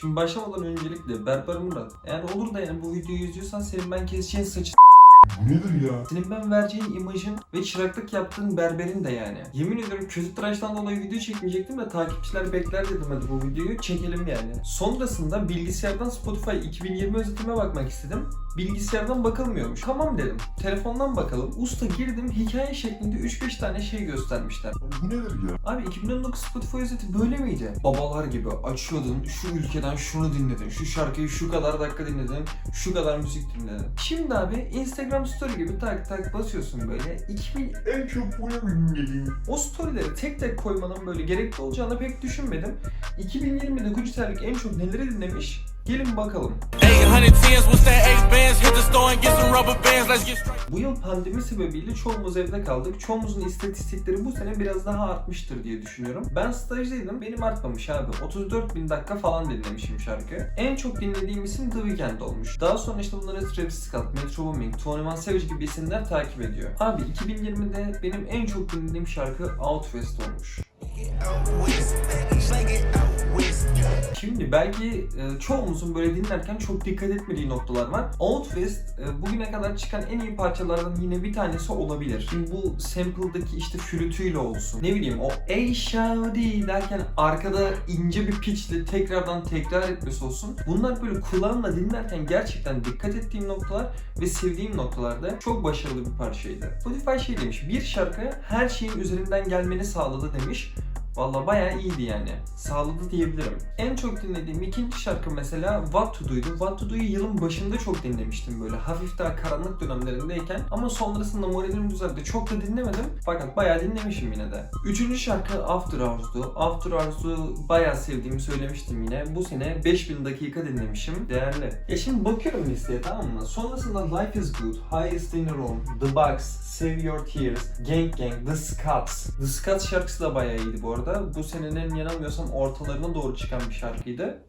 Şimdi başlamadan öncelikle Berber Murat. Eğer olur da yani bu videoyu izliyorsan senin ben keseceğin saçı Bu nedir ya? senin ben vereceğin imajın ve çıraklık yaptığın berberin de yani. Yemin ediyorum kötü tıraştan dolayı video çekmeyecektim de takipçiler bekler dedim hadi bu videoyu çekelim yani. Sonrasında bilgisayardan Spotify 2020 özetime bakmak istedim. Bilgisayardan bakılmıyormuş. Tamam dedim. Telefondan bakalım. Usta girdim hikaye şeklinde 3-5 tane şey göstermişler. Bu nedir ya? Abi 2019 Spotify özeti böyle miydi? Babalar gibi açıyordun, şu ülkeden şunu dinledin, şu şarkıyı şu kadar dakika dinledin, şu kadar müzik dinledin. Şimdi abi Instagram story gibi tak tak basıyorsun böyle. 2000 En çok bu ne o storyleri tek tek koymanın böyle gerekli olacağını pek düşünmedim. 2020'de Gucci Terlik en çok neleri dinlemiş? Gelin bakalım. 810s, what's that Ace bands? Hit the store and get some rubber bands. Let's get straight. Bu yıl pandemi sebebiyle çoğumuz evde kaldık. Çoğumuzun istatistikleri bu sene biraz daha artmıştır diye düşünüyorum. Ben stajdaydım. Benim artmamış abi. 34 bin dakika falan dinlemişim şarkı. En çok dinlediğim isim The Weeknd olmuş. Daha sonra işte bunları Travis Scott, Metro Boomin, Tony Van Savage gibi isimler takip ediyor. Abi 2020'de benim en çok dinlediğim şarkı Out West olmuş. Şimdi belki e, çoğumuzun böyle dinlerken çok dikkat etmediği noktalar var. Out West e, bugüne kadar çıkan en iyi parçalardan yine bir tanesi olabilir. Şimdi bu sample'daki işte flütüyle olsun. Ne bileyim o ey shawty derken arkada ince bir pitchle tekrardan tekrar etmesi olsun. Bunlar böyle kulağımla dinlerken gerçekten dikkat ettiğim noktalar ve sevdiğim noktalarda çok başarılı bir parçaydı. Spotify şey demiş, bir şarkı her şeyin üzerinden gelmeni sağladı demiş. Valla bayağı iyiydi yani. Sağladı diyebilirim. En çok dinlediğim ikinci şarkı mesela What To Do'ydu. What To Do'yu yılın başında çok dinlemiştim böyle. Hafif daha karanlık dönemlerindeyken. Ama sonrasında moralim düzeldi. Çok da dinlemedim. Fakat bayağı dinlemişim yine de. Üçüncü şarkı After Hours'du. After Hours'u bayağı sevdiğimi söylemiştim yine. Bu sene 5000 dakika dinlemişim. Değerli. Ya şimdi bakıyorum listeye tamam mı? Sonrasında Life Is Good, Highest in the Room, The Box, Save Your Tears, Gang Gang, The Scots. The Scots şarkısı da bayağı iyiydi bu arada. Bu senenin yanılmıyorsam ortalarına doğru çıkan bir şarkıydı.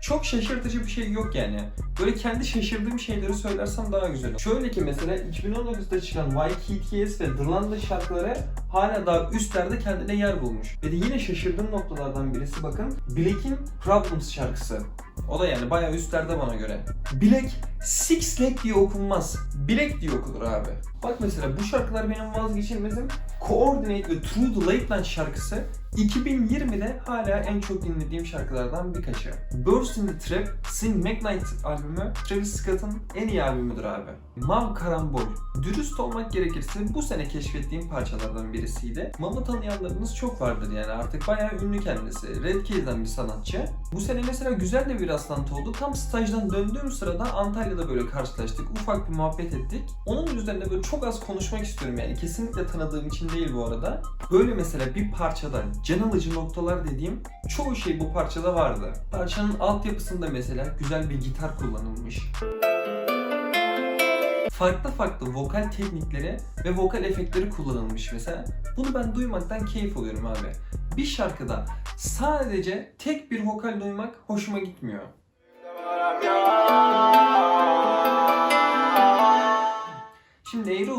Çok şaşırtıcı bir şey yok yani. Böyle kendi şaşırdığım şeyleri söylersem daha güzel olur. Şöyle ki mesela 2019'da çıkan YKTS ve The London şarkıları hala daha üstlerde kendine yer bulmuş. Ve de yine şaşırdığım noktalardan birisi bakın Black'in Problems şarkısı. O da yani bayağı üstlerde bana göre. Black Six Leg diye okunmaz. Black diye okunur abi. Bak mesela bu şarkılar benim vazgeçilmezim. Coordinate ve Through the Night şarkısı 2020'de hala en çok dinlediğim şarkılardan birkaçı. Burst in the Trap, Sing McKnight albümü Travis Scott'ın en iyi albümüdür abi. Mav Karambol. Dürüst olmak gerekirse bu sene keşfettiğim parçalardan birisiydi. Mav'ı tanıyanlarınız çok vardır yani artık bayağı ünlü kendisi. Red Keys'den bir sanatçı. Bu sene mesela güzel de bir rastlantı oldu. Tam stajdan döndüğüm sırada Antalya'da böyle karşılaştık. Ufak bir muhabbet ettik. Onun üzerine böyle çok az konuşmak istiyorum yani. Kesinlikle tanıdığım için değil bu arada. Böyle mesela bir parçada can alıcı noktalar dediğim çoğu şey bu parçada vardı. Parçanın altyapısında mesela güzel bir gitar kullanılmış. Farklı farklı vokal teknikleri ve vokal efektleri kullanılmış mesela. Bunu ben duymaktan keyif alıyorum abi. Bir şarkıda sadece tek bir vokal duymak hoşuma gitmiyor.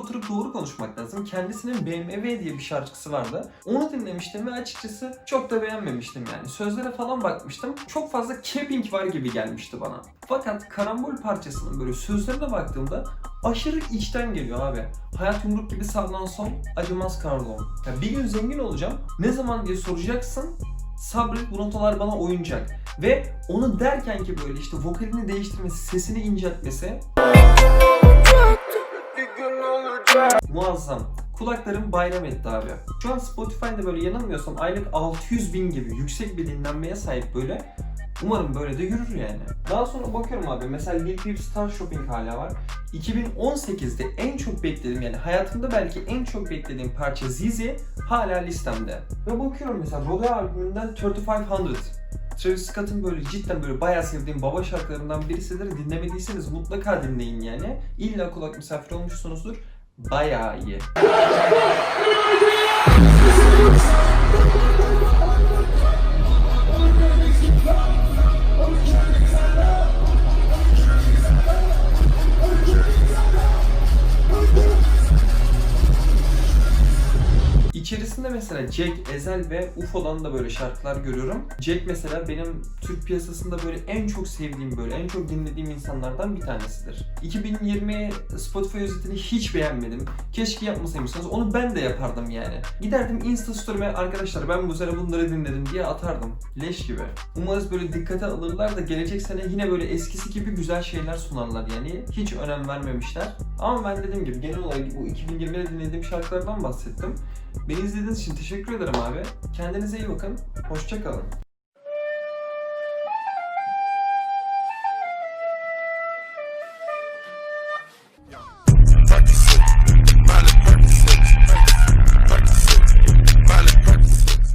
Oturup doğru konuşmak lazım. Kendisinin BMW diye bir şarkısı vardı. Onu dinlemiştim ve açıkçası çok da beğenmemiştim yani. Sözlere falan bakmıştım. Çok fazla capping var gibi gelmişti bana. Fakat karambol parçasının böyle sözlerine baktığımda aşırı içten geliyor abi. Hayat yumruk gibi sağlanan son, acımaz kardon. Ya bir gün zengin olacağım. Ne zaman diye soracaksın. Sabret bu notalar bana oyuncak. Ve onu derken ki böyle işte vokalini değiştirmesi, sesini inceltmesi Muazzam. Kulaklarım bayram etti abi. Şu an Spotify'da böyle yanılmıyorsam aylık 600 bin gibi yüksek bir dinlenmeye sahip böyle. Umarım böyle de yürür yani. Daha sonra bakıyorum abi mesela Lil Peep Star Shopping hala var. 2018'de en çok beklediğim yani hayatımda belki en çok beklediğim parça Zizi hala listemde. Ve bakıyorum mesela Rodeo albümünden 3500. Travis Scott'ın böyle cidden böyle bayağı sevdiğim baba şarkılarından birisidir. Dinlemediyseniz mutlaka dinleyin yani. İlla kulak misafir olmuşsunuzdur. Bayağı iyi. Mesela Jack, Ezel ve UFO'dan da böyle şarkılar görüyorum. Jack mesela benim Türk piyasasında böyle en çok sevdiğim böyle en çok dinlediğim insanlardan bir tanesidir. 2020 Spotify özetini hiç beğenmedim. Keşke yapmasaymışsınız. Onu ben de yapardım yani. Giderdim Insta Story'me arkadaşlar ben bu sene bunları dinledim diye atardım. Leş gibi. Umarız böyle dikkate alırlar da gelecek sene yine böyle eskisi gibi güzel şeyler sunarlar yani. Hiç önem vermemişler. Ama ben dediğim gibi genel olarak bu 2020'de dinlediğim şarkılardan bahsettim. Beni izlediğiniz için teşekkür ederim abi. Kendinize iyi bakın. Hoşçakalın.